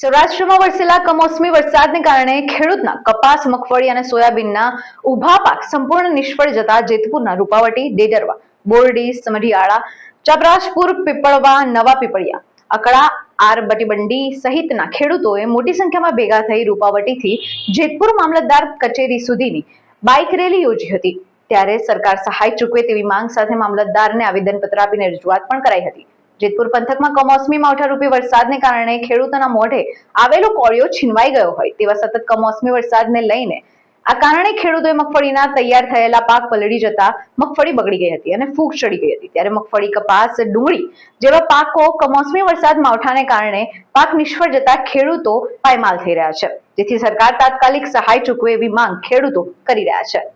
સૌરાષ્ટ્રમાં વરસેલા કમોસમી વરસાદને કારણે ખેડૂતના કપાસ, મગફળી અને સોયાબીનના ઊભા પાક સંપૂર્ણ નિષ્ફળ જતા જેતપુરના રૂપાવટી ડેડરવા બોરડી, સમઢિયાળા ચપરાશપુર પીપળવા, નવા પીપળિયા અકળા આર, બટીબંડી સહિતના ખેડૂતોએ મોટી સંખ્યામાં ભેગા થઈ રૂપાવટીથી જેતપુર મામલતદાર કચેરી સુધીની બાઇક રેલી યોજી હતી. ત્યારે સરકાર સહાય ચૂકવે તેવી માંગ સાથે મામલતદારને આવેદનપત્ર આપીને રજૂઆત પણ કરાઈ હતી. જેતપુર પંથકમાં કમોસમી માવઠારૂપી વરસાદને કારણે ખેડૂતોના મોઢે આવેલો કોળિયો છીનવાઈ ગયો હોય તેવા સતત કમોસમી વરસાદને લઈને આ કારણે ખેડૂતોએ મગફળીના તૈયાર થયેલા પાક પલળી જતા મગફળી બગડી ગઈ હતી અને ફૂગ ચડી ગઈ હતી. ત્યારે મગફળી કપાસ, ડુંગળી જેવા પાકો કમોસમી વરસાદ માવઠાને કારણે પાક નિષ્ફળ જતા ખેડૂતો પાયમાલ થઈ રહ્યા છે. જેથી સરકાર તાત્કાલિક સહાય ચૂકવે એવી માંગ ખેડૂતો કરી રહ્યા છે.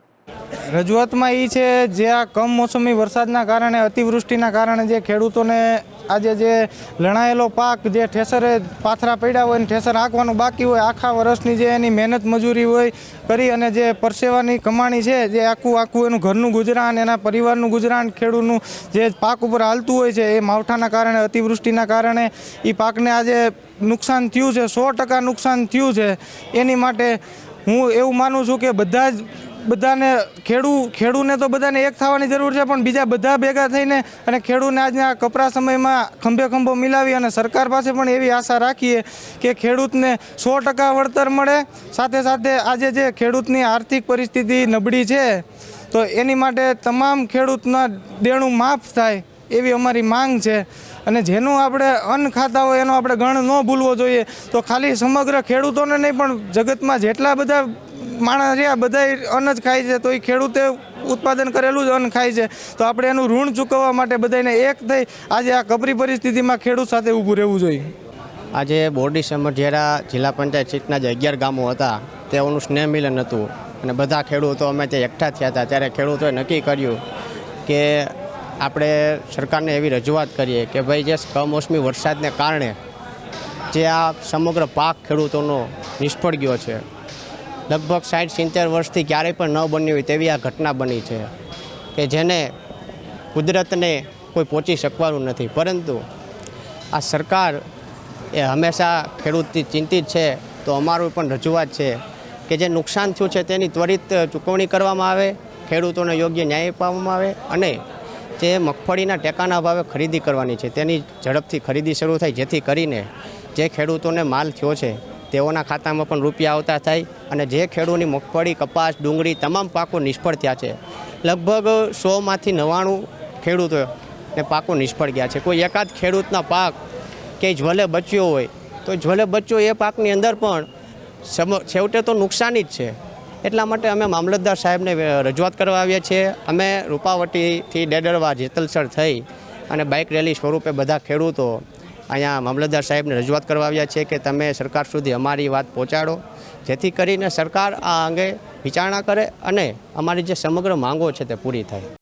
રજૂઆતમાં એ છે, જે આ કમોસમી વરસાદના કારણે, અતિવૃષ્ટિના કારણે જે ખેડૂતોને આજે જે લણાયેલો પાક જે ઠેસરે પાથરા પડ્યા હોય ને ઠેસર આંકવાનું બાકી હોય, આખા વર્ષની જે એની મહેનત મજૂરી હોય કરી અને જે પરસેવાની કમાણી છે, જે આખું આખું એનું ઘરનું ગુજરાન, એના પરિવારનું ગુજરાન, ખેડૂતનું જે પાક ઉપર હાલતું હોય છે, એ માવઠાના કારણે, અતિવૃષ્ટિના કારણે એ પાકને આજે નુકસાન થયું છે, સો ટકા નુકસાન થયું છે. એની માટે હું એવું માનું છું કે બધા જ બધાને ખેડૂ, ખેડૂને તો બધાને એક થવાની જરૂર છે, પણ બીજા બધા ભેગા થઈને અને ખેડૂને આજના કપરા સમયમાં ખંભે ખંભો મિલાવી અને સરકાર પાસે પણ એવી આશા રાખીએ કે ખેડૂતને સો ટકા વળતર મળે. સાથે સાથે આજે જે ખેડૂતની આર્થિક પરિસ્થિતિ નબળી છે, તો એની માટે તમામ ખેડૂતના દેણું માફ થાય એવી અમારી માંગ છે. અને જેનું આપણે અન્ન ખાતા હોય એનો આપણે ગણ ન ભૂલવો જોઈએ, તો ખાલી સમગ્ર ખેડૂતોને નહીં, પણ જગતમાં જેટલા બધા માણસ રહ્યા બધા અન્ન જ ખાય છે, તો એ ખેડૂતે ઉત્પાદન કરેલું જ અન્ન ખાય છે. તો આપણે એનું ઋણ ચૂકવવા માટે બધાને એક થઈ, આજે આ કપરી પરિસ્થિતિમાં ખેડૂત સાથે ઊભું રહેવું જોઈએ. આજે બોરડી સમઢિયારા જિલ્લા પંચાયત સીટના જે અગિયાર ગામો હતા, તેઓનું સ્નેહ મિલન હતું. અને બધા ખેડૂતો અમે ત્યાં એકઠા થયા હતા. ત્યારે ખેડૂતોએ નક્કી કર્યું કે આપણે સરકારને એવી રજૂઆત કરીએ કે ભાઈ, જે કમોસમી વરસાદને કારણે જે આ સમગ્ર પાક ખેડૂતોનો નિષ્ફળ ગયો છે લગભગ સાઠ સિત્તેર વર્ષથી ક્યારેય પણ ન બની હોય તેવી આ ઘટના બની છે કે જેને કુદરતને કોઈ પહોંચી શકવાનું નથી. પરંતુ આ સરકાર એ હંમેશા ખેડૂતથી ચિંતિત છે, તો અમારું પણ રજૂઆત છે કે જે નુકસાન થયું છે તેની ત્વરિત ચૂકવણી કરવામાં આવે, ખેડૂતોને યોગ્ય ન્યાય આપવામાં આવે અને જે મગફળીના ટેકાના ભાવે ખરીદી કરવાની છે, તેની ઝડપથી ખરીદી શરૂ થાય, જેથી કરીને જે ખેડૂતોને માલ થયો છે તેઓના ખાતામાં પણ રૂપિયા આવતા થાય અને જે ખેડૂતની મગફળી, કપાસ, ડુંગળી તમામ પાકો નિષ્ફળ થયા છે. લગભગ સોમાંથી નવ્વાણું ખેડૂતો ને પાકો નિષ્ફળ ગયા છે. કોઈ એકાદ ખેડૂતના પાક કે જ્વલે બચ્યો હોય, તો જ્વલે બચ્યો એ પાકની અંદર પણ છેવટે તો નુકસાની જ છે. એટલા માટે અમે મામલતદાર સાહેબને રજૂઆત કરવા આવ્યા છીએ. અમે રૂપાવટીથી ડેડરવા જેતલસર થઈ અને બાઇક રેલી સ્વરૂપે બધા ખેડૂતો અહીંયા મામલતદાર સાહેબને રજૂઆત કરવા આવ્યા છે કે તમે સરકાર સુધી અમારી વાત પહોંચાડો, જેથી કરીને સરકાર આ અંગે વિચારણા કરે અને અમારી જે સમગ્ર માંગો છે તે પૂરી થાય.